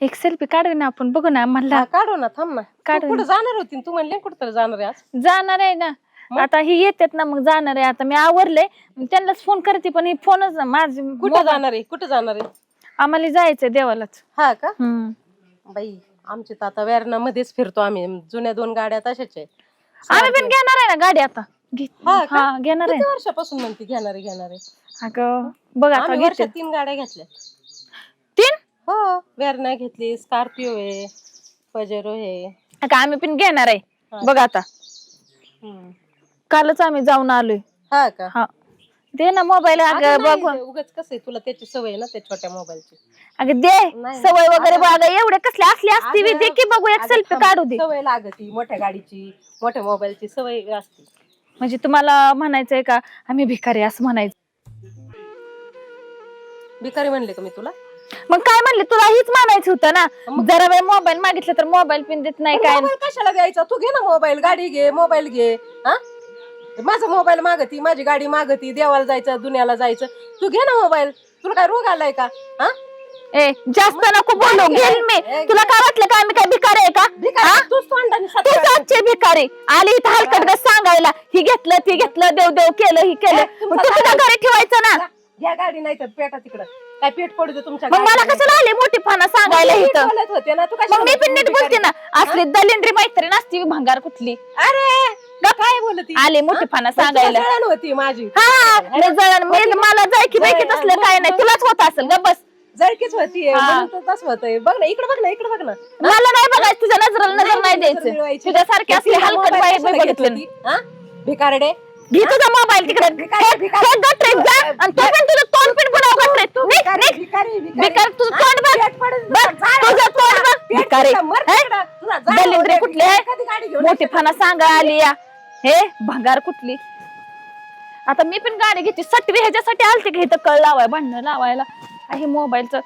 एक सेल्फी काढू ना आपण. बघू ना मला हा, काढू ना थांब ना. काढू कुठे जाणार होती न? तू म्हणले कुठं तरी जाणार आहे आज? जाणार आहे ना. आता ही येतात ना मग जाणार आहे. आता मी आवरले त्यांनाच फोन करते पण ही फोनच माझी कुठं जाणार आहे? कुठं जाणार आहे? आम्हाला जायचंय देवालाच. हा का? हम्म. बाई आमची तर आता वेरणा मध्येच फिरतो आम्ही. जुन्या दोन गाड्या तशाच आहे. आम्ही पण घेणार आहे ना गाडी आता. हा का? हा घेणार आहे. किती वर्षापासून म्हणते घेणार आहे घेणार आहे? अगं बघ आता आम्ही घेते. वर्षात तीन गाड्या घेतल्या. हो वेरणा घेतली स्कॉर्पिओ आहे पजेरो आहे. अगं आम्ही पण घेणार आहे. बघ आता. हम्म. कालच आम्ही जाऊन आलोय. हा का? हा. दे ना मोबाईल अगं बघ. उगाच कसं आहे तुला त्याची सवय आहे ना त्या छोट्या मोबाईलची अगं दे. नाही. सवय वगैरे बघा एवढे कसले असली असती बी अगं- दे की बघू एक अगं सेल्फी थांब, काढू दे. सवय लागती मोठ्या गाडीची मोठ्या मोबाईलची सवय असते. म्हणजे तुम्हाला म्हणायचंय का आम्ही भिकारी असं म्हणायचं भिकारी म्हणले का मी तुला? मग काय म्हणले? तुला हीच म्हणायचं होतं ना? जरा वेळ मोबाईल मागितलं तर मोबाईल पिन देत नाही काय. मोबाईल कशाला द्यायचा? तू घे ना मोबाईल गाडी घे मोबाईल घे हा? माझा मोबाईल मागती माझी गाडी मागती देवाला जायचं दुनियाला जायचं. तू घे ना मोबाईल तुला काय रोग आलाय का? हा? ए जास्त नको बोलू घेईल मी. तुला काय वाटलं का आम्ही काय भिकारी आहे का? भिकारी, तूच तोंडाने तू सत्कार- सातशे भिकारी. आली इथं हलकट सांगायला. ही घेतलं ती घेतलं देव देव केलं ही केलं. ए, मग तू तुझ्या काय? घरी ठेवायचं ना? घ्या गाडी नाही तर पेटा तिकडं. काय पेट पडू दे तुमच्या मग मला गाडीला. कशाला आली मोठी फाना सांगायला मी नीट इथं बोलत होते ना तू मग मी पण नीट? बोलते ना असली दलिंद्री मैत्रीण असती भंगार कुठली. अरे काय बोलती? आली मोठी फाना सांगायला. जळण होती माझी. हा मी जळण. मी मला जाय की बाई की तसलं काय नाही. तुलाच होत असेल ग बस. जळकीच होती हा. तसं होतंय. बघ ना इकडे बघ ना इकडे बघ ना. मला नाही बघायचं. तुझ्या नजरेला नजर नाही नजर द्यायचं. तुझ्यासारखी असली तिला हलकट मोबाईल बाई कशाला मी घेत बघितलं होती? हा? भिकारडे घे तुझा मोबाईल तिकडे भिकारी, भिकारी. हे गटरीत जा आणि तू पण तुझं तोंड पण बुडव गटरीत निघ, निघ. भिकारी, तुझं? तोंड बघ. बघ, तुझं. तोंड बघ. भिकारी. दलिंद्री. कुठली आहे? एखादी गाडी घेऊन मोठी. फाना सांगा आली या हे भंगार कुठली आता मी पण गाडी घेते सटवी ह्याच्यासाठी आलते की इथं कळ लावाय भांडणं लावायला हे मोबाईलचं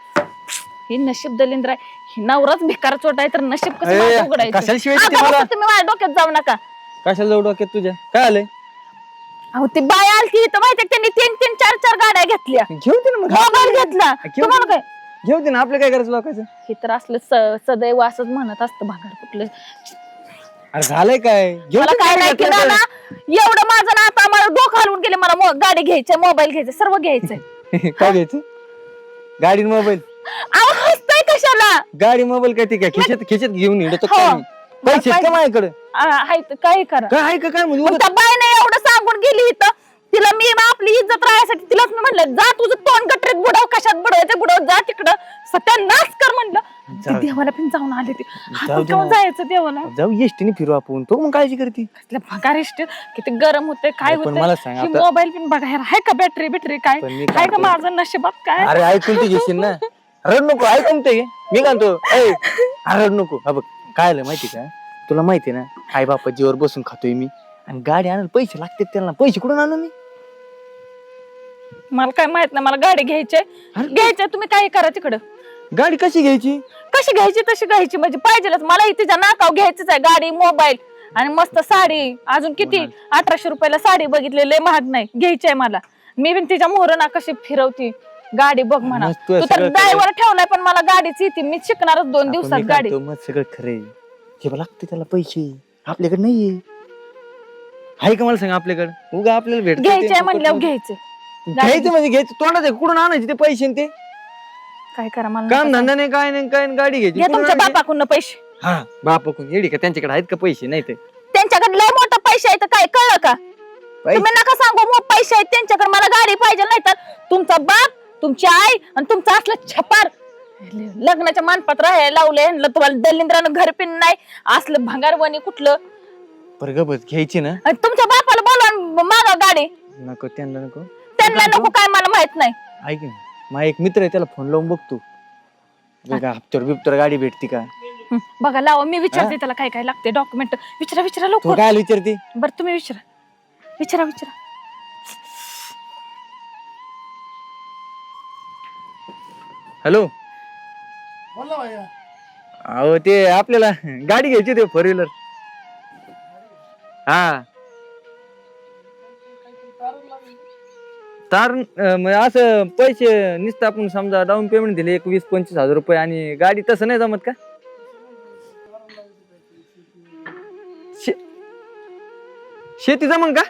हे नशीब दलिंद्र आहे हे नवराच भिकार चोट आहे तर नशीब कसं माझं उघडायचं कशाला शिवाय देते अगं, मला? फक्त तुम्ही माझ्या डोक्यात जाऊ नका कशाला जाऊ डोक्यात तुझ्या काय आलंय अहो ती बाय आलती इथं माहितीये का? त्यांनी तीन तीन चार चार गाड्या घेतल्या. घेऊ दे ना मग मोबाईल घेतला. घेऊ तुम्हाला दे. काय? घेऊ दे ना आपलं काय करायचं लोकांचं? हे तर असलं स- सदैव असंच म्हणत असतं भांगार कुठलं. अरे झालंय काय? घेऊ मला दे काय ना नाही. ना एवढं माझं ना आता मला डोकं हलवून गेले मला मो- गाडी घ्यायचंय मोबाईल घ्यायचंय सर्व घ्यायचंय काय घ्यायचं? गाडी मोबाईल. अहो हसताय कशाला? गाडी मोबाईल काय ती काय खिशात खिशात घेऊन येतो हो. काय? पैसे आहेत का माझ्याकडे? आ, हाय तर काही करा. काय आहे का काय म्हणजे पण उगाच- त्या बाईने एवढं सांगून गेली इथं. तिला मी आपली इज्जत राहण्यासाठी तिलाच मी म्हणलं जा तुझं तोंड गटरीत बुडव कशात बुडवायचं बुडव जा तिकडं. सत्यानाश कर म्हणलं. ती जाऊ दे. देवाला पण जाऊन आली ती जाऊ आपण दे केव्हा ना. जायचं देवाला. जाऊ एसटीने फिरू आपण. तो मग काळजी करते. कसल्या भगारिष्ट किती गरम होते काय पण मला सांग होते आता- मोबाईल पण बघा यार, आहे का बॅटरी बिटरी काय? पण मी आहे का काय माझं नशिबात काय? अरे ऐकून ते घेशील ना? रड नको ऐकून ते. मी म्हणतो ऐ अरे रड नको. हा बघ. काय आलं माहिती का? तुला माहिती ना आई बापा जीवर बसून खातोय मी. आणि गाडी आणायला पैसे लागतात त्यांना. पैसे कुठून आणू मी? मला काय माहीत नाही मला गाडी घ्यायची अरे. घ्यायची तुम्ही काय करा तिकडं? गाडी कशी घ्यायची? कशी घ्यायची तशी घ्यायची. म्हणजे पाहिजेलच. मला तिच्या नाकाव घ्यायचीच आहे. गाडी मोबाईल आणि मस्त साडी. अजून किती? अठराशे रुपयाला साडी बघितली लय महाग नाही. घ्यायची आहे मला. मी पण तिच्या मोहर ना कशी फिरवती? गाडी बघ म्हणा. तू तर सगळं ड्रायव्हर ठेवलाय पण मला गाडीच येते. मी शिकणारच दोन दिवसात गाडी. मग सगळं खरंय हे बघ लागते त्याला पैसे. आपल्याकडे नाहीये. आहे का मला सांग आपल्याकडे? उगा आपल्याला भेटत घ्यायची आहे म्हणल्यावर घ्यायचं. घ्यायचं म्हणजे घ्यायचं. तोंडात आहे, कुठून आणायचे ते पैसे आणि ते? काय करा मला काम नका धंदा नाही काय नाही काय नाही, गाडी घ्यायची. कुठून तुमच्या आणायची? बापाकडून पैसे. हा बापाकडून. येडी का त्यांच्याकडे आहेत का पैसे? नाही ते त्यांच्याकडे लय मोठा पैसे आहे तर काय कळलं का? तुम्ही नका सांगू मग पैसे आहेत त्यांच्याकडे. मला गाडी पाहिजे नाही तर तुमचा बाप तुमची आई आणि तुमचं असलं छपार. लग्नाच्या मानपत्र आहे लावले तुम्हाला दलिंद्रानं घर पिन नाही असलं भंगारवणी कुठलं? बरं ग बस घ्यायची ना. आणि तुमच्या बापाला बोलवा आणि मागा गाडी. नको त्यांना नको. त्यांना नको काय मला माहीत नाही. ऐक ना माझा एक मित्र आहे त्याला फोन लावून बघतो बघा हप्त्यावर बिप्त्यावर गाडी भेटती का? हं, बघा लावा मी विचारते त्याला काय काय लागते डॉक्युमेंट विचारा विचारा तू लवकर. काय विचारते? बरं तुम्ही विचारा. विचारा विचारा. हॅलो? बोला भैया अहो ते आपल्याला गाडी घ्यायची होती फोर व्हीलर हा. तार अं, मग असं पैसे नुसतं आपण समजा डाऊन पेमेंट दिले एक वीस पंचवीस हजार रुपये आणि गाडी तसं नाही जमत का? शे- शेती जमन का?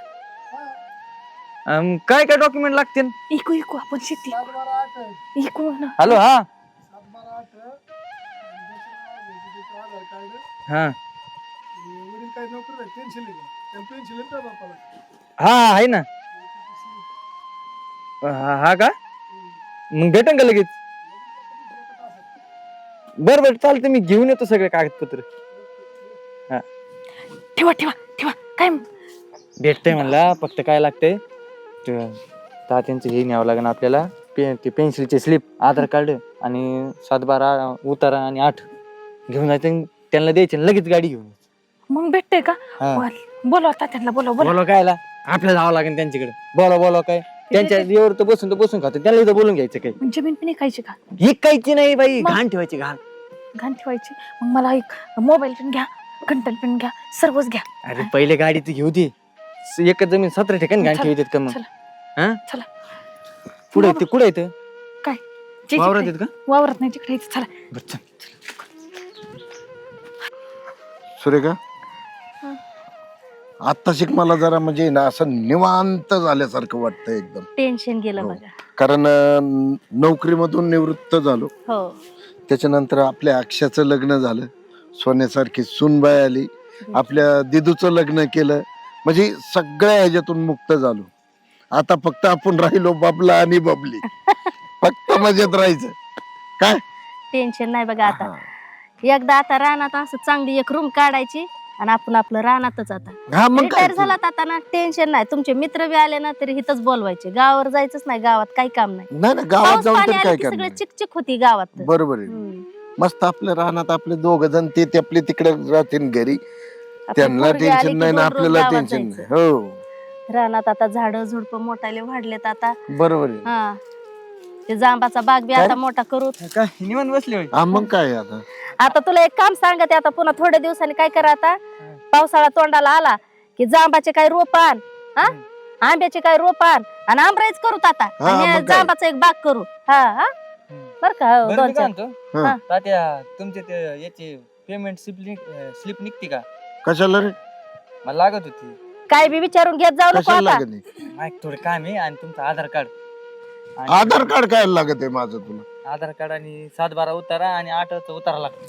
काय काय डॉक्युमेंट लागतील? इकू इकू आपण शेती. इकू ना. हॅलो हा? हा. हा आहे ना. हा हा का? मग भेटेन का लगेच? बर बर चालतं मी घेऊन येतो सगळे कागदपत्र. ठेवा ठेवा ठेवा. काय? भेटतंय म्हणला फक्त काय लागतंय? तात्यांचं हे न्यावं लागेल आपल्याला. पे ते पेन्सिलचे स्लिप आधार कार्ड आणि सात बारा उतारा आणि आठ घेऊन जायचं आणि त्यांना द्यायचे आणि लगेच गाडी घेऊन मग भेटते का? हा. बोल बोलवा तात्यांना बोलवा बोला बोला कायला? आपल्याला जावं लागेल त्यांच्याकडे. बोला बोला काय? त्यांच्या जीवर तर बसून तर बसून खातो. त्याला इथं बोलून घ्यायचं काही. जमीन पण खायची का? विकायची नाही बाई मग? घाण ठेवायची घाण. घाण ठेवायची? मग मला एक मोबाईल पण घ्या कंटन पण घ्या सर्वच घ्या. अरे पहिले गाडी तर घेऊ दे. स- एकच जमीन सतरा ठिकाणी घाण चला, ठेवतात का मग? चला. हा? चला. पुढे येते कुठे येतं काय? जे वावरात जिकडे- येत का? वावरात नाही तिकडे यायचं. चला. बरं, चल. सुरेखा? आता शिक मला जरा म्हणजे ना असं निवांत झाल्यासारखं वाटतं एकदम. टेन्शन गेलं हो. बघा. कारण अं, नोकरीमधून निवृत्त झालो. हो. त्याच्यानंतर आपल्या अक्षाचं लग्न झालं. सोन्यासारखी सुनबाई आली. आपल्या दिदूचं लग्न केलं. म्हणजे सगळ्या ह्याच्यातून मुक्त झालो. आता फक्त आपण राहिलो बाबला आणि बबली फक्त मजेत राहायचं. काय? टेन्शन नाही बघा आता. हा. एकदा आता रानात असं चांगली एक रूम काढायची आणि आपण आपलं रानातच आता. हा मग काय रिटायर झाला आता ना? टेन्शन नाही. तुमचे मित्र बी आले ना तरी इथंच बोलवायचे. गावावर जायचंच नाही गावात काही काम नाही. नाही ना गावात पाऊस जाऊन पाणी तरी आलं काय की सगळं करणार चिकचिक होती गावात. तर. बरोबर आहे. हम्म. मस्त आपल्या रानात आपले दोघ जण ते ते आपले तिकडे राहतील घरी. आपली त्यांना पोरगी आली टेन्शन नाही ना दोन रोज आपल्याला गावात टेन्शन जायचं. नाही हो. रानात आता झाड झुडप मोठाले वाढलेत आता. बरोबर आहे. हा. ते जांबाचा बाग बी? आता मोठा करू. काय निवांत बसले होय. हा मग काय आता? आता तुला एक काम सांगते आता पुन्हा थोड्या दिवसांनी काय करा आता? पावसाळा तोंडाला आला की जांबाचे काय रोप आण हा? आंब्याचे काय रोप आण आणि आंबराईच करू आता. हा, आणि मग काय? जांबाचा एक बाग करू. हा हा? बर का? हो, बरं, दोन मी काय चार. म्हणतो? हा. तात्या तुमचे ते याचे पेमेंट स्लिप स्लिप निघते का? कशाला रे? मला लागत होती. काय बी विचारून घेत जाऊ नको कशाला आता. लागत थोडं काम आहे आणि तुमचं आधार कार्ड. आणि आधार कार्ड काय लागत आहे माझं तुला? आधार कार्ड आणि सात बारा उतारा आणि आठचा उतारा लागतो.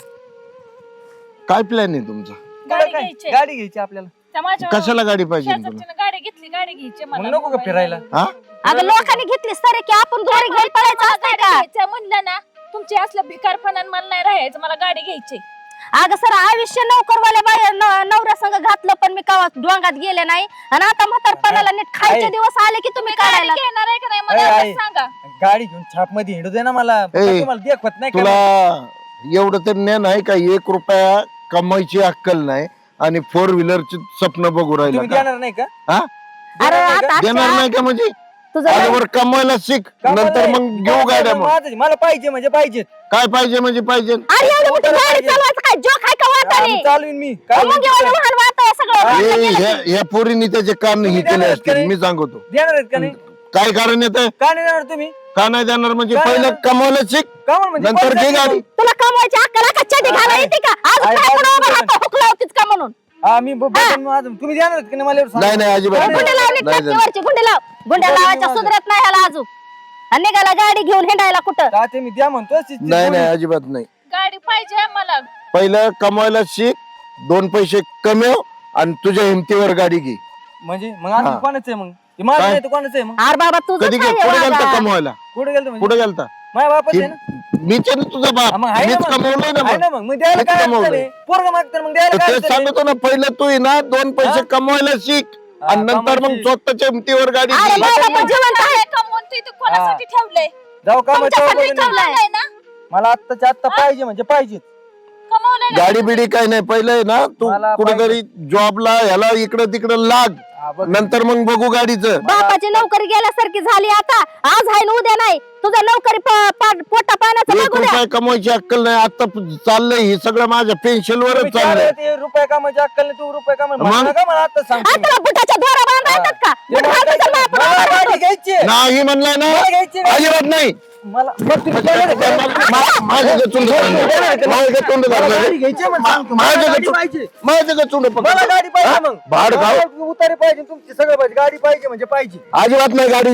काय प्लॅन आहे तुमचा? गाडी काय? घ्यायची. गाडी घ्यायची आपल्याला. त्या माझ्या कशाला गाडी पाहिजे तुला? शेजारच्यानं गाडी घेतली गाडी घ्यायची मग मला नको का मोबाईल फिरायला. हा? अगं लोकांनी घेतली सरे की आपण घरी घेऊन पळायचं असतंय गाडी का? घ्यायचं म्हणलं ना तुमचे असलं भिकारपणान मला नाही राहायचं मला गाडी घ्यायची अगं सर आयुष्य नोकरवाल्या बाया न- नवऱ्या संग घातलं पण मी कवा डोंगात गेले नाही. आणि आता म्हातारपणाला नीट खायचे. दिवस आले की तुम्ही गाडी काढायला? घेणार आहे का नाही? सांगा. गाडी घेऊन छापमध्ये हिंडू दे ना मला. ए, तुम्हाला देखवत नाही तुला का एवढं तर ज्ञान आहे का? एक रुपया कमायची अक्कल नाही आणि फोर व्हीलरची स्वप्न बघू राहिला तुम्ही का? देणार नाही का? हा? अरे देणार नाही का? आता देणार अक्षय, नाही का म्हणजे? तुझं कमवायला शिक नंतर नाही. मग घेऊ गाड्या मग. माझं- मला पाहिजे म्हणजे पाहिजे. काय पाहिजे म्हणजे पाहिजे? अरे एवढी मोठी गाडी चालवायचं काय? जोक आहे का वाटाने चालवीन मी. काय मग एवढं वाहन वाहतंय सगळं. ए, वाहन गेलं ह्या की. ह्या पोरीने त्याचे कान तुम्ही हे केले असतील मी सांगतो. देणार आहेत का नाही? काय कारण येत का नाही देणार तुम्ही? का नाही देणार म्हणजे पहिलं? कमवायला शिक का म्हणून म्हणजे नंतर पैसे घे गाडी. तुला कमवायची अक्कल आहे का? चटी घाला. येते आज काय हुकला का म्हणून? हा मी ब-. तुम्ही देणार का नाही मला एवढं सांगा. नाही नाही अजिबात नाही. गुंडे लावली नाही देणार. टक्केवरची गुंडे लाव गुंडे लावायच्या. सुधरत नाही ह्याला अजून आणि निघाला गाडी घेऊन हिंडायला कुठं का ते मी द्या म्हणतो ती- ती नाही नाही अजिबात नाही गाडी पाहिजे मला पहिलं कमवायला शिक दोन पैसे कमव आणि तुझ्या हिमतीवर गाडी घे म्हणजे मग आता हा. कोणाचं आहे मग ते माझं काय? नाही तर कोणाचं आहे मग अरे बाबा तुझं कधी काय गे- आहे कुठे गेलता वागा? कमवायला कुठे गेलं म्हणजे कुठे गेलता माझ्या बापाचं आहे ना मीच आहे ना तुझा हा, बाप मग आहे ना मीच मग. कमवलंय ना आहे मग ना मग मग द्यायला काय कमवलंय. आहे? पोरगं मागतं मग द्यायला तर काय ते अडचण आहे? सांगतो ना पहिलं तू आहे ना दोन पैसे? कमवायला शिक हा, आणि नंतर मग कामाची- स्वतःच्या हिमतीवर गाडी अरे घे. माझा पण जिवंत आहे कमवून ते तू कोणासाठी ठेवलंय जाऊ का मग तुमच्यासाठी जाऊ बघून. ठेवलंय. ठेवलंय ना मला आत्ताच्या आत्ता पाहिजे म्हणजे पाहिजे कमवलंय ना गाडी बिडी काही नाही पहिलं आहे ना तू मला कुठेतरी जॉबला ह्याला इकडं तिकडं लाग. नंतर मग बघू गाडीचं. बापाची नोकरी गेल्यासारखी झाली आता. आज आहे न उद्या नाही. तुझा नोकरी प- पा- पोटा पाण्याचं एक बघू द्या. रुपया कमवायची अक्कल नाही. आता चाललंय हे सगळं माझ्या पेन्शन वरच तुम्ही चाललंय. रुपये कामाची अक्कल नाही तू रुपये कामा मग? म्हणू नका मला आता सांगतो? मी. आता बुटाच्या दोरा बांधा येतात का? ते बुट मला घालतो तर गाडी- बाप मला गाडी घ्यायची. नाही म्हणलाय ना. अजिबात नाही. मला मला. गाडी पाहिजे हा? मग. भाड खाऊ? मला उतारी पाहिजे तुमची सगळं पाहिजे. गाडी पाहिजे म्हणजे पाहिजे. अजिबात नाही गाडी.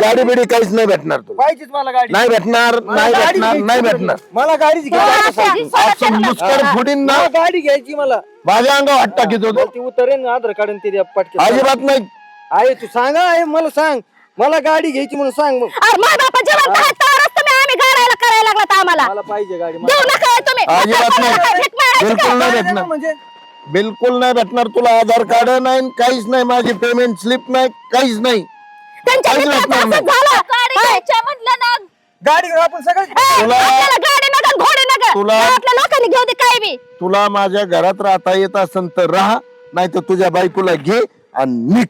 गाडी बिडी काहीच नाही भेटणार तू पाहिजेच मला गाडी. नाही भेटणार मला नाही गाडी भेटणार नाही म्हणजे. भेटणार. मला गाडीच घ्यायची. फुडीन ना. गाडी घ्यायची मला. माझ्या अंगावर हात टाकीत होतो. ती उतरेन आधार कार्ड आणि ते अजिबात नाही. आहे तू सांगा आहे मला सांग. मला गाडी घ्यायची म्हणून सांग मग अरे माझ्या बापा जेवण खात तरच तुम्ही आम्ही गाडायला करायला लागलात आम्हाला. मला पाहिजे गाडी देऊ नका हे तुम्ही. अजिबात नाही. मारायची? बिलकुल नाही भेटणार. म्हणजे बिलकुल नाही भेटणार तुला आधार कार्ड नाही काहीच नाही. माझी पेमेंट स्लिप नाही काहीच नाही. त्यांच्या काहीच मित्राचं झालं. होय. म्हटलं ना. गाडी घेऊन आपण सगळं ए, तुला- आपल्याला गाडी नका घोडे नका. तुला- आपल्या लोकांनी घेऊ दे काय बी. तुला माझ्या घरात राहता येत असेल तर राहा नाही तर तुझ्या बायकोला घे आणि निघ.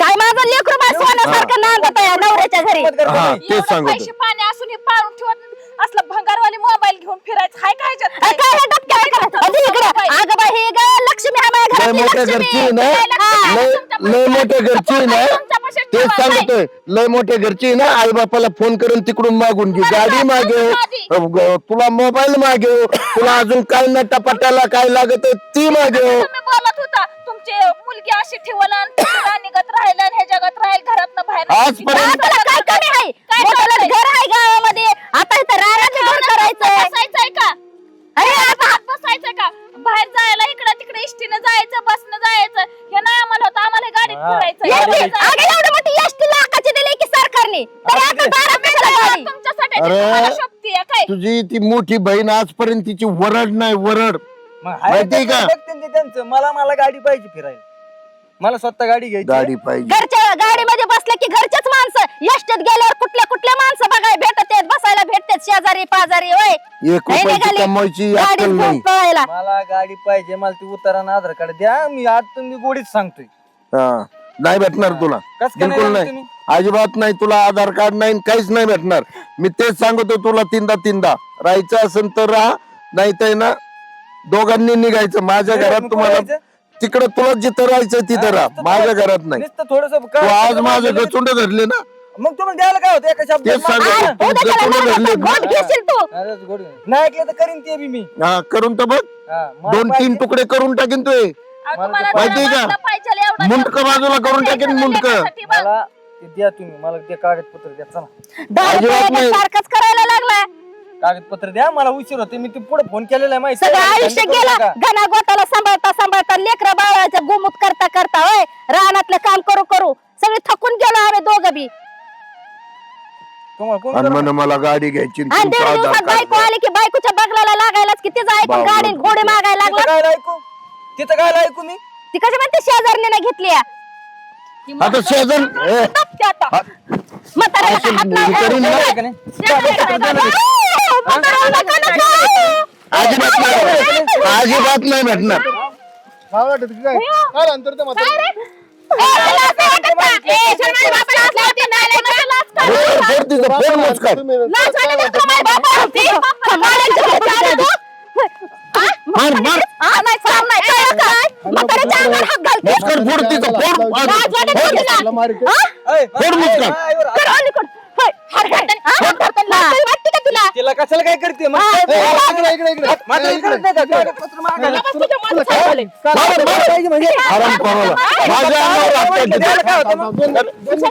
काय माझं लेकरू बाय सोन्यासारखं नांदत आहे नवऱ्याच्या घरी. हा तेच एवढं सांगतो. पैसे पाणी असून हे पाळून ठेवत असलं भंगारवाली मोबाईल घेऊन फिरायचं. हाय काय ह्याच्यात अरे काय? हे डबक्याला करा? अरे इकडं. अगं बाई, ही ग लक्ष्मी आहे माझ्या लय घरातली मोठ्या लक्ष्मी. घरची आहे ना? हा. लय लय मोठ्या घरची आहे ना? तेच सांगतोय. लय मोठ्या घरची आहे ना? आई बापाला फोन करून तिकडून मागून घे. गाडी मागेव अ, ग- तुला मोबाईल मागेव तुला अजून काय नटापटाला काय लागत आहे ती मागेव तुम्ही बोलत होता. तुमची मुलगी अशी ठेवलं आणि निघत राहिलं आणि ह्या जगात राहील घरात बाहेर आजपर्यंत- आपल्याला काय कमी आहे? काय मोठ्याला कळतंय? घर आहे गावामध्ये. आता इथं राहण्याचं घर करायचंय. बसायचंय का? अरे आता हात बसायचंय का? बाहेर जायला इकडं तिकडे इष्टीनं जायचं बसनं जायचं. हे नाही आम्हाला होतं. आम्हाला हे गाडीत हा. एवढी-. अगं एवढी मोठी लाखाची दिली की सरकारने. तरी आता बारा कशाला गाडी तुमच्यासाठी. अरे. तुम्हाला शोभतीये काय? तुझी ती मोठी बहीण आजपर्यंत तिची वरड नाही वरड. मग आहे माहितीये त्याचं. ते मला मला गाडी पाहिजे फिरायला. मला स्वतः गाडी घ्यायची गाडी पाहिजे. घरच्या गाडीमध्ये बसले की घरचेच माणसं. एसटीत गेल्यावर कुठल्या कुठल्या माणसं बघाय भेटत आहेत बसायला भेटतात शेजारी पाजारी होय? एक नाही रुपयाची निघाली. कमवायची गाडीत अक्कल घेऊन नाही. पळायला मला गाडी पाहिजे मला ती उतारा आधार कार्ड द्या. मी आज तुम्ही गोडीच सांगतोय. हा. नाही भेटणार तुला. कस काय बिलकुल नाही नाही. तुम्ही? अजिबात नाही. तुला आधार कार्ड नाही काहीच नाही भेटणार. मी तेच सांगतो तुला तीनदा तीनदा. राहायचं असेल तर राहा नाही तर ना दोघांनी निघायचं. माझ्या घरात तुम्हाला? तिकडं तुला जिथं राहायचं तिथं राहा. माझ्या घरात नाही. नुसतं थोडस तू आज माझं गचुंड धरले ना? मग तुम्हाला द्यायला काय होतं? एका तेच शब्दात सांगतो. आ, तू उद्या त्याला गचुंड लागलं धरले तर घोट घेशील तू. अरेच गोड. नाही ऐकलं तर करीन ते बी मी. हा करून तर बघ. हा, मला दोन तीन पाहिजे. तुकडे करून टाकीन तू हे. अहो, मला तुम्हाला तर माहितीये जरा का? पाहिजे एवढं मुंडकं बाजूला करून टाकेन, मुंडकं. लेकरासाठी बघ. मला ते द्या तुम्ही. मला ते कागदपत्र द्या. चला. दहा अजिबात रुपयाला नाही. सारखंच करायला लागला कागदपत्र द्या मला उशीर होते मी ते पुढे फोन केलेला आहे माहिती सगळं आहे? आयुष्य त्यांनी करू गेलं नका. घना गोटाला सांभाळता सांभाळता लेकरं बाळाचं गुमुत करता करता होय रानातलं काम करू करू सगळे थकून गेलो आम्ही दोघं बी तुम्हाला कोण आणि करणार? म्हणे मला गाडी घ्यायची आणि दीड तुमचं आधार दिवसात कार्ड बायको आली की बायकोच्या बगलाला लागायलाच की तिचं ऐकून. गाडी घोडे मागायला तिथं लागला काय ऐकू तिथं काय ऐकू मी ती कशी म्हणते शेजारने घेतली आता शेजन ए, आता. म्हाताऱ्याला करीन ना. अजिबात नाही अजिबात नाही भेटणार काय वाटत की काय काय अंतर ते म्हातारं? फोड, फोड तिचं, फोड मुचकाट. तुम्ही मार मार मुचकाट फोड तिचं फोड फोड मुचकाट. तुला? तिला कशाला काय करते मग? ए, इकडे, इकडे, इकडे. का? कागदपत्र मागायला. मार, मार. पाहिजे म्हणजे आराम करायला माझ्या अंगावर हात टाक द्यायला काय होतं मग? दोन- दोन- दोन-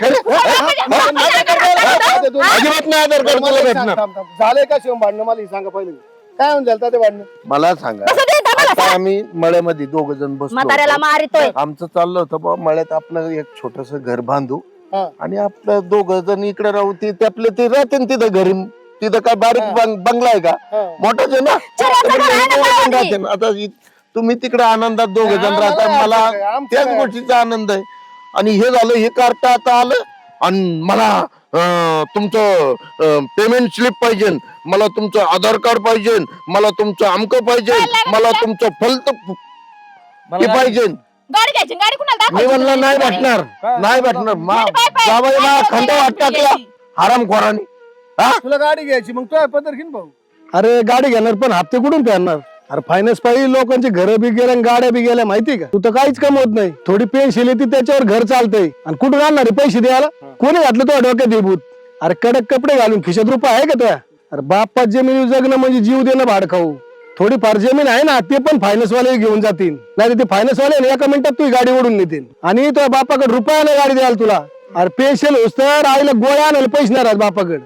अजिबात नाही आधार कार्ड तुला मला एक सांग, भेटणार थांब, थांब. झालंय का शिवम भांडणं? मला हे सांगा पहिले. काय होऊन झालं ते भांडणं? मला सांगा. कसं देता मला आता आम्ही मळ्यामध्ये दोघ जण बसलो म्हाताऱ्याला होतो. मारितोय. आमचं चाललं होतं बा मळ्यात आपलं एक छोटस घर बांधू. हा. आणि आपलं दोघ जण इकडे राहू ते ते आपले ते राहते ना तिथं घरी. तिथं काय बारीक बंग- बंगला आहे का. मोठाच आहे ना? चिराचं घर आहे ना दोघं जण गावामध्ये. राहते ना. आता इ- तुम्ही तिकडे आनंदात दोघ जण आम्हाला राहता. मला आमचं त्याच काय? गोष्टीचा आनंद आहे. आणि हे झालं हे कार्ट आता आलं. आणि मला अं, तुमचं पेमेंट स्लिप पाहिजे. मला तुमचं आधार कार्ड पाहिजे. मला तुमचं अमकं पाहिजे. मला तुमचं फलत मला हे पाहिजे. गाडी घ्यायची गाडी कुणाला मी दाखवायची? म्हणलं नाही भेटणार? नाही भेटणार. मा खंड वाट पाहिजे? टाकला हराम खोरानी. हा? तुला गाडी घ्यायची मग तुझ्या पदर घेऊन भाऊ. अरे गाडी घेणार पण हप्ते कुठून फेडणार? अरे फायनान्स पाहिजे लोकांची घरं बी गेल्या आणि गाड्या बी गेल्या माहिती का? तू तर काहीच कमवत नाही. थोडी पेन्शिल येते त्याच्यावर घर चालतंय. आणि कुठून आणणार आहे पैसे द्यायला? कोणी घातलं तो डोक्यात हे भूत? अरे कडक कपडे घालून खिशात रुपये आहे का तुया अरे बाप्पा जमीन जगणं म्हणजे जीव देणं भाड खाऊ थोडीफार जमीन आहे ना ते पण फायनान्स वाले घेऊन जातील. नाही ते फायनान्स वाले एका मिनिटात तुझी गाडी ओढून नेतील. आणि तुझ्या बापाकडे रुपयाला गाडी द्यायला तुला. अरे पेशल होस तर आईला गोळ्या आणायला पैसे नाही राहत बापाकडे.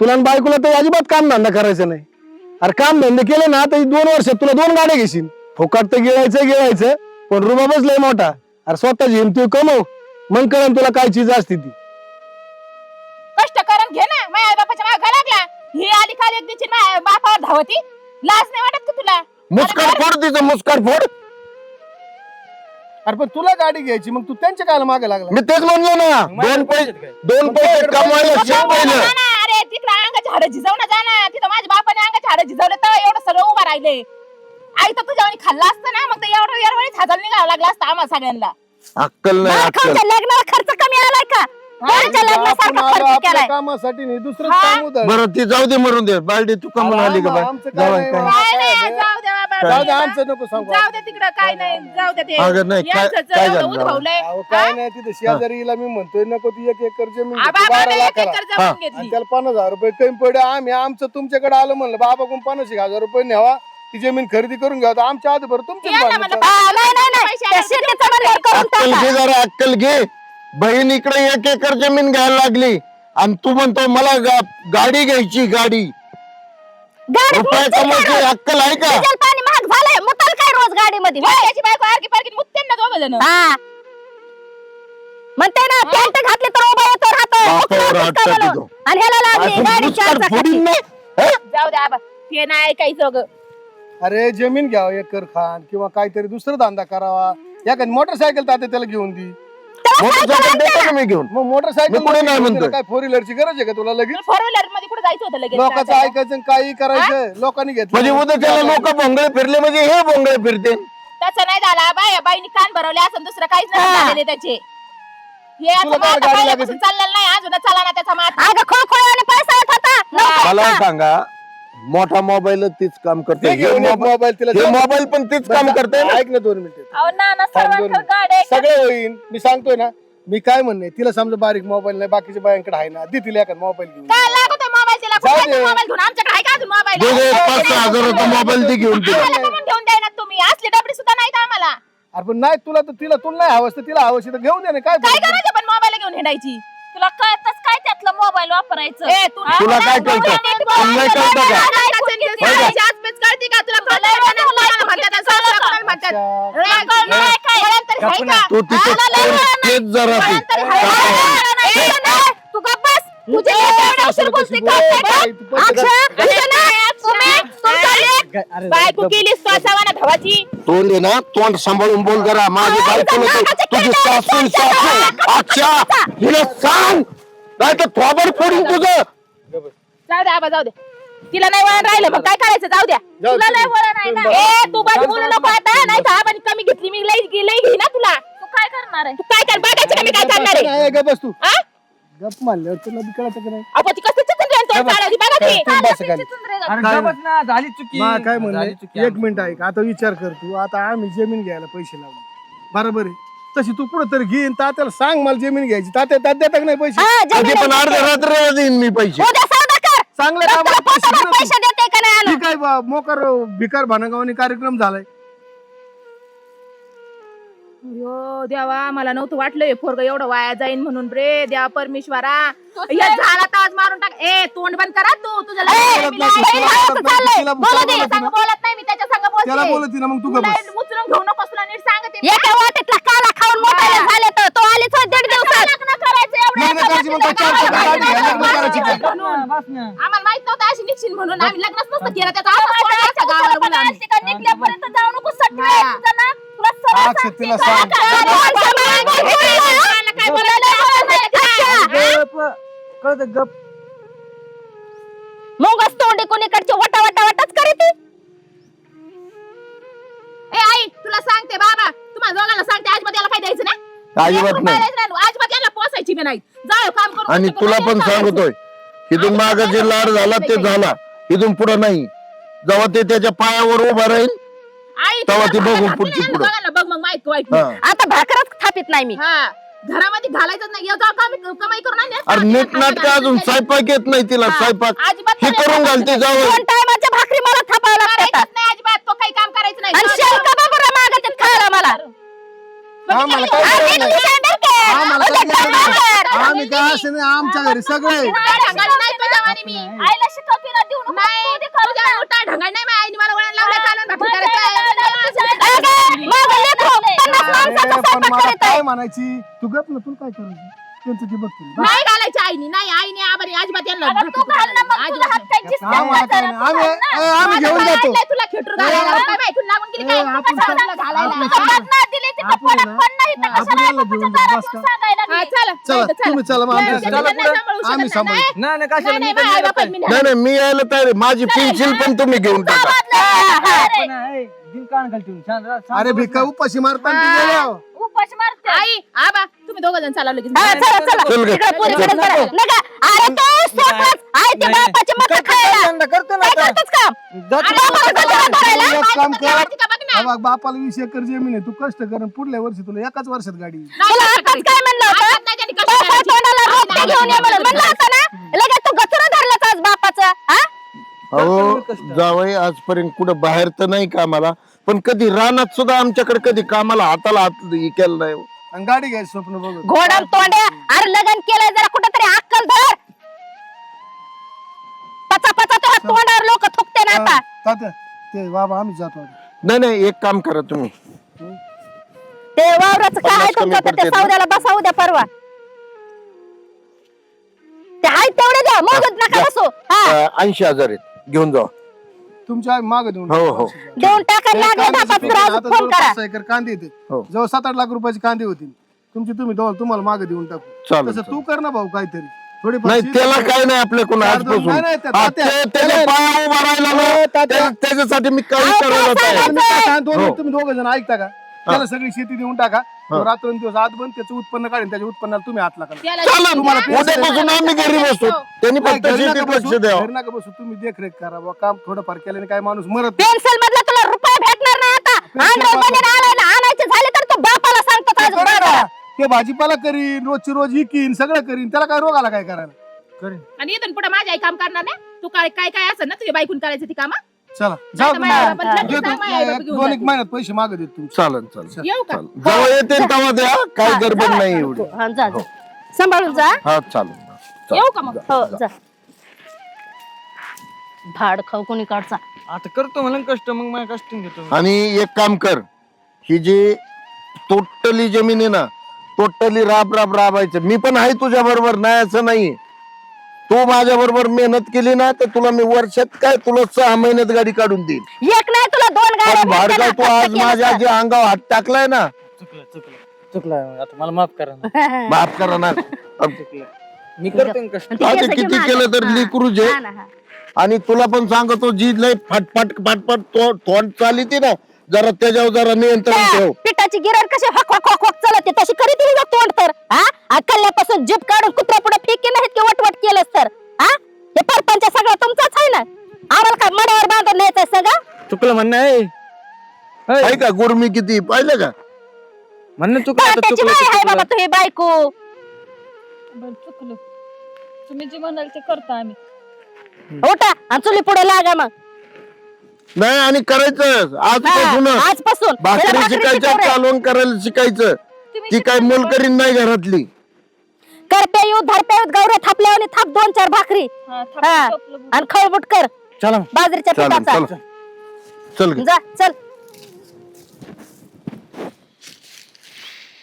तुला आणि बायकोला तर अजिबात काम धंदा करायचं नाही. अरे काम धंदे केले ना तर दोन वर्षात तुला दोन गाड्या घेशील. फुकट तर गिळायचं गिळायचं पण रुमा बसलाय मोठा. अरे स्वतःची हिमती कमव मग कळण तुला काय चीज असते ती. कष्ट करून घे ना माझ्या बापाच्या मागे लागला. ही आली खाली एक दिवशी बापावर धावती. लाज नाही वाटत का तुला? मुस्कार फोड तिचं मुस्कार फोड. अरे पण तुला गाडी घ्यायची मग तू त्यांच्या कायला मागे लागला? मी तेच म्हणलो ना दोन पैसे दोन पैसे कमवायला शिक पहिलं. अरे तिकडे अंगाची हाडं झिजव ना जा ना. तिथं माझ्या बापाने अंगाची हाडं झिजवले तर एवढं सगळं उभं राहिले. आई तर तुझ्या खाल्ला असतं ना मग तर एवढं एवढं हाताला निघावं लागलं असतं आम्हाला सगळ्यांना. अक्कल नाही अक्कल. लग्नाला खर्च कमी आलाय का? लग्नासारखा खर्च केलाय. कामासाठी नाही दुसरं? काम उधळ बरं ती जाऊ दे मरून दे. बालडी तू कमून आली का आमचं काय जाऊ नाही काय? जाऊ दे बाबा जाऊ दे आमचं नको सांगू जाऊ दे तिकडं काय नाही जाऊ दे ते. अगं नाही, काय- यांचं काय एवढं झालं? उद्भवलंय. अहो, काय नाही तिथे शेजारीला मी म्हणतोय नको ती एक एकर जमीन आ, घेतली बाबा बारा ने एक लाखाला. एकर जमीन आणि घेतली. त्याला पन्नास हजार रुपये कमी पडे आम्ही आमचं तुमच्याकडे आलो म्हणलं बाबा कोण पन्नास एक हजार रुपये न्यावा. ती जमीन खरेदी करून घ्या. आता आमच्या आधी बरं तुमच्या यांना म्हणलं, हा, नाही नाही नाही. पैसे त्या आले तर शेतीचं म्हणल्यावर करून अक्कल टाका घे जरा अक्कल घे. बहीण इकडे एक एकर जमीन घ्यायला लागली. आणि तू म्हणतो मला गा- गाडी घ्यायची गाडी. गाडी रुपये कमवायची रोज? अक्कल आहे का? डिझेल पाणी महाग झालंय. मुताल काय रोज गाडीमध्ये? त्याची बायको आरकी पारकी मुत्तेन ना दोघं जण हा म्हणते ना पॅन्ट घातली तर उभा येतो राहतो. बापावर उठलं हात का म्हणून? टाकीतो. आणि ह्याला लागली असं गाडी चार मुस्कार चाकाची. फोडीन नाही? हं? जाऊ दे आबा ते नाही ऐकायचं ग अरे जमीन घ्यावं एकर खान किंवा काहीतरी दुसरा धंदा करावा. या का मोटरसायकल तात्या त्याला घेऊन दी. मोटरसायकल देतो ना मी घेऊन मग मोटरसायकल मी कुठे नाही म्हणतोय. काय फोर व्हीलरची गरज आहे का तुला लगेच फोर व्हीलरमध्ये कुठे जायचं होतं लगेच लोकांचं जायचं. ऐकायचं आणि काही करायचं लोकांनी घेतलं म्हणजे उद्या त्याला लोक भोंगळे फिरले म्हणजे हे भोंगळे फिरते तसं नाही झाला बाय बाईनी कान भरवले असं दुसरं काहीच नाही. झालेले त्याचे हे असं तुला काय मागं गाडी पहिल्यापासून लागत? चाललेलं नाही अजून चला ना त्याचा मात अगं खोळखोळ्याने पैसा येत होता नव्हता मला येत. सांगा मोठा मोबाईल तीच काम करते मोबाईल तिला हे मोबाईल पण तीच काम करते ऐक ना दोन मिनिटं. अहो सर्वांकडे. गाड्या आहेत. सगळं होईल मी सांगतोय ना मी काय म्हणणे तिला समजा बारीक मोबाईल नाही बाकीच्या बायांकडे आहे ना दे तिला एखादा मोबाईल घेऊन. काय मोबाईल तिला जाऊ कुठे दे. मोबाईल घेऊन? आमच्याकडे आहे का अजून मोबाईल? दे दे पाच सहा हजाराचा मोबाईल ती घेऊन दे आम्हाला कमवून घेऊन द्या ना तुम्ही. असली डबडी सुद्धा नाहीत आम्हाला. अरे पण नाही तुला तर तिला तुला नाही हवं तिला हवं तर घेऊन दे ना काय काय फरक पडतो? करायचं पण मोबाईल घेऊन हिंडायची? तुला कळतच काय त्यातलं मोबाईल वापरायचं ए तू तुला काय कळतं? तुला नाही कळतं का? कळते का तुला तू तिथे तेच जरा ती तू गप्प बस तुझे उशीर बोलते बायको केलीस तू असावा धावाची तोंड आहे ना तोंड सांभाळून बोल जरा माझी बायको नको तुझी सासू सासू अच्छा हिला सांग नाही तर थोबड फोडून तुझं. जाऊ दे आबा जाऊ दे. तिला नाही वळण राहिलं मग काय करायचं? जाऊ द्या. जाऊ तुला दे. नाही वळण आहे ना. ए तू बस बोलू नको आता नाही तर आबानी कमी घेतली. मी लई लई घेई ना तुला. तू काय करणार आहे? तू काय कर? बघायचं का मी काय करणार आहे? नाही, गप बस तू. हा? गप मानल्यावर तुला बी कळतं का नाही? अगं ती कसं चिकन काढायची बघा ती. तू बस खाली. ना झाली चुकी. मा काय झाली म्हणणे चुकी. एक मिनिट ऐक आता विचार कर तू. आता आम्ही जमीन घ्यायला पैसे लावले. बरोबर आहे. तशी तू कुठं तरी घेईन. तात्याला सांग मला जमीन घ्यायची. तात्या तात्या देतात का नाही पैसे? कधी पण अर्ध्या रात्री देईन मी पैसे. उद्या सौदा कर. चांगल्या तुला कामाला पैसे पोटाला दे ना पैसे देते का नाही तू. आणून? ठीक आहे बा मोकर भिकार भानगावानी कार्यक्रम झालाय. अयो देवा मला नव्हतं वाटलं हे पोरग एवढं वाया जाईन म्हणून रे. देवा परमेश्वरा. या झाला ताज मारून टाक. ए तोंड बंद करा तू. तुझ्या लग्नाला मी बोलत. नाही, असं बोलत चाललंय. नाही, बोलू दे, बोलत संग नाही. बोलत नाही मी त्याच्या संग त्याला बोलते बोलत ना मग तू गप तुला बस. उचलून घेऊ नकोस तुला नीट सांगते मी. एका वाटेतला काला खाऊन मोठाले. झाले तर? तो आलीच होय दीड दिवसात. लग्न करायचं एवढं लग्न करायची मग काय चार चाकी गाडी घ्या, लग्न करायची काय? म्हणून. आम्हाला माहीत नव्हतं अशी निघशील म्हणून. आम्ही लग्नच नसतं केलं. त्याचा असाच सोडायचा गावाला मुलांनी. निघल्यापर्यंत जाऊ नको. अक्षय तिला सांग? कळत गप. मोगस तोंडी कोणीकडची वटा वटा वटाच करे ती ए आई तुला सांगते बाबा. तुम्हाला दोघांना सांगते आज याला काय द्यायचं ना अजिबात नाही. आज याला पोसायची बी नाही जाऊ काम करून आणि तुला पण. सांगतोय इथून माग जे लाड झाला ते झाला. इथून पुढे नाही. जेव्हा ते त्याच्या पायावर उभा राहील आई तेव्हा ती तुला बघू भाकर पुढची घातली पुढं. ना, बघा ना, बघ मग माहिती वाईट हा. आता भाकरच थापित नाही मी. हा. घरामध्ये घालायचं नाही. येऊ जाऊ कमी कमाई करून आणली असती. अरे नीट नाटक अजून स्वयंपाक येत नाही तिला हा. स्वयंपाक. अजिबात हे करून घालते दोन टायमाच्या भाकरी मला थापावं लागतात. करायचंच नाही अजिबात. तो काही काम करायचं नाही. आणि शेल का बघू मागत खायला मला? आम्हाला काय अरे, करायचं नाही. तू काय बरं का? आम्हाला काय करायचं कर. नाही. आम्ही काय असं नाही. आमच्या घरी सगळे. आईला शिकवते देऊ नको. अगं, माझं लेकरू पन्नास माणसाचा पण मला करीत आहे. काय म्हणायची? तू गप ना तुला काय करायचं? त्यांचं ते बघतील बस. नाही घालायची आईने नाही आईने आबाने अजिबात यांना तू घाल ना मग तुझ्या हातांची आम्हाला काय नाही आम्ही ए, आम्ही घेऊन जातो तुला खेटूर घालायला ए, काय माहिती लागून गेली ए, काय आपण तुला चल- घालायला आपण तुझं हात नाही दिले तिथं आपण पडत ना- पण नाही तर आपण कशाला याला बापाच्या घेऊन दारात जाऊ, बस येऊन का? सांगायला हा, लागली? चला चला नाही तर चला. तुम्ही चला मग नाही, आमच्या त्यांना घरी. नाही सांभाळू शकत आम्ही नाही. सांभाळू. नाही नाही कशाला नाही, मी नाही, तर आई नाही बापात मी नाही. नाही नाही मी यायला तयार आहे. माझी पेन्सिल पण तुम्ही घेऊन टाका गावातलं हा, पण आहे, दिन कान घालते अरे भिका ना. उपाशी मारता गेल्यावर. उपाशी मारते. आई आबा तुम्ही दोघ जण चालवलं की हा, चला, चला. चल ग. नका. अरे तू सोपच. आहे ते. बापाचे खायला. करतो ना काय आता. करतोस काम? जातो. बापाला धरायला? एक काम कर का बघ ना हा बघ, बापाला वीस एकर जमीन आहे तू कष्ट कर आणि पुढल्या वर्षी तुला एकाच वर्षात गाडी येईल. तुला आताच काय म्हणलं होतं? आताच नाही त्यांनी कष्ट बापा करायची. तोंडाला रोपटे घेऊन ये म्हणून म्हणलं होतं ना लगेच तू गचुरं धरलं आज बापाचं हा अहो जावई आजपर्यंत कुठं बाहेर तर नाही कामाला पण कधी रानात सुद्धा आमच्याकडे कधी कामाला हाताला हात हे केलं नाही. आणि गाडी घ्यायची स्वप्न बघत. घोडम तोंड्या अरे लग्न केलंय जरा कुठंतरी अक्कल धर. पचा पचा तुला तोंडावर लोक थुकते ना आता. तात्या ते बाबा आम्ही जातो आता. नाही नाही एक काम करा तुम्ही. ते वावराचं काय आहे पन्नास कमी तुमचं? तर ते ना. बसा उद्या परवा. ते आहे तेवढे द्या मोजत नका. बसू. हा. ऐंशी हजार आहेत. घेऊन जा तुमच्या माग देऊन हो, हो. देऊन टाका लागले दहा कांद्याची पाच पीक तर आहे, आज आता फोन जवळ करा. पाच सहा एकर कांदे येते. हो. जवळ सात आठ लाख रुपयाचे कांदे होतील. तुमची तुम्ही दोन तुम्हाला मागे देऊन टाकू. चालेल तसं तू कर ना भाऊ काहीतरी. थोडी नाही त्याला काय नाही आपल्याकडून चार आजपासून. दोन- नाही, नाही, त्या- आ, तात्या- ते- त्याच्या पाया उभा राहिला ना तात्या. त्या- त्याच्यासाठी मी काही अहो, करायला काय? दोन हो. मिनिट तुम्ही दोघं जण ऐकता का? त्याला सगळी शेती देऊन टाका. तो रात्रंदिवस आत बंद त्याचं उत्पन्न काढेल त्याच्या उत्पन्नाला तुम्ही हात लागा. त्याला चालेल तुम्हाला उद्यापासून आम्ही घरी बसतो. त्यांनी नाही, फक्त घरी नका शेतीत लक्ष बसू, द्यावं घरी नका बसू तुम्ही देखरेख करा बुवा, काम थोडंफार केल्याने काय माणूस मरत नाही. पेन्सिल मधला तुला रुपये भेटणार नाही आता. आंध्रमध्ये आणायला आणायचे झाले तर तू बापाला सांगतो ते आज करा. बाजारात. ना. ते भाजीपाला करीन रोजची रोज इकीन सगळं करीन त्याला काय रोग आला काय करायला? आणि इथून पुढे माझी आई काम करणार नाही. तू काय काय काय असं ना तुझ्या बायकून करायचं ती काम? चला जाऊ माझ्या लगेच देतो. सांग, घेऊन दोन एक. महिन्यात पैसे येऊ का? चालेल. जेव्हा येते तेव्हा द्या. काय हा, गडबड जा. नाही एवढी. हा, जा जा. सांभाळून जा. हा चालेल. चालेल. येऊ का मग? हो जा. भाड खाऊ कोणी काढचा. आता करतो म्हणून कष्ट मग माझ्या कष्ट घेतो आणि एक काम कर ही जी टोटली जमीन आहे ना टोटली राब राब राबायचं. मी पण आहे तुझ्या बरोबर नाही असं नाही. तू माझ्या बरोबर मेहनत केली ना तर तुला मी वर्षात काय तुला सहा महिन्यात गाडी काढून देईल एक नाही तुला दोन गाड्या पण भाड काय तू आज माझ्या जे अंगावर हात टाकलाय ना. चुकलं चुकलं. चुकलं आता मला माफ करा ना. माफ करा ना. चुकलं. मी करतो ना कष्ट. आता किती केलं तर लिकरूच आहे आणि तुला पण सांगतो जी लय फटफट फटफट तो- तोंड चालिती ना जरा त्याच्यावर जरा नियंत्रण ठेव. पिठाची गिरण कशी हक हक हक हक चालते तशी करीत तोंड तर हा? अकल्ल्यापासून जीप काढून चुकलं म्हणणं आहे? होय. आहे का? गुरमी किती? पाहिलं का? म्हणणं चुकलं त्याची तर आहे बाबा चुकलं. तुझी बायको. बरं चुकलो. तुम्ही जे म्हणाल ते करतो आम्ही. उठा आणि चुली पुढे लागा मग. नाही आणि करायचं. आजपासून हा, आजपासून. भाकरी रे. कालवण करायला शिकायचं. ती काय मोल करीन नाही घरातली. करपे येऊ धरपे येऊ गौऱ्या थापल्या आणि थाप दोन चार भाकरी. हा आणि खळबुट कर. चला. बाजरीच्या चालेल पिठाचा. चल. चल ग. जा चल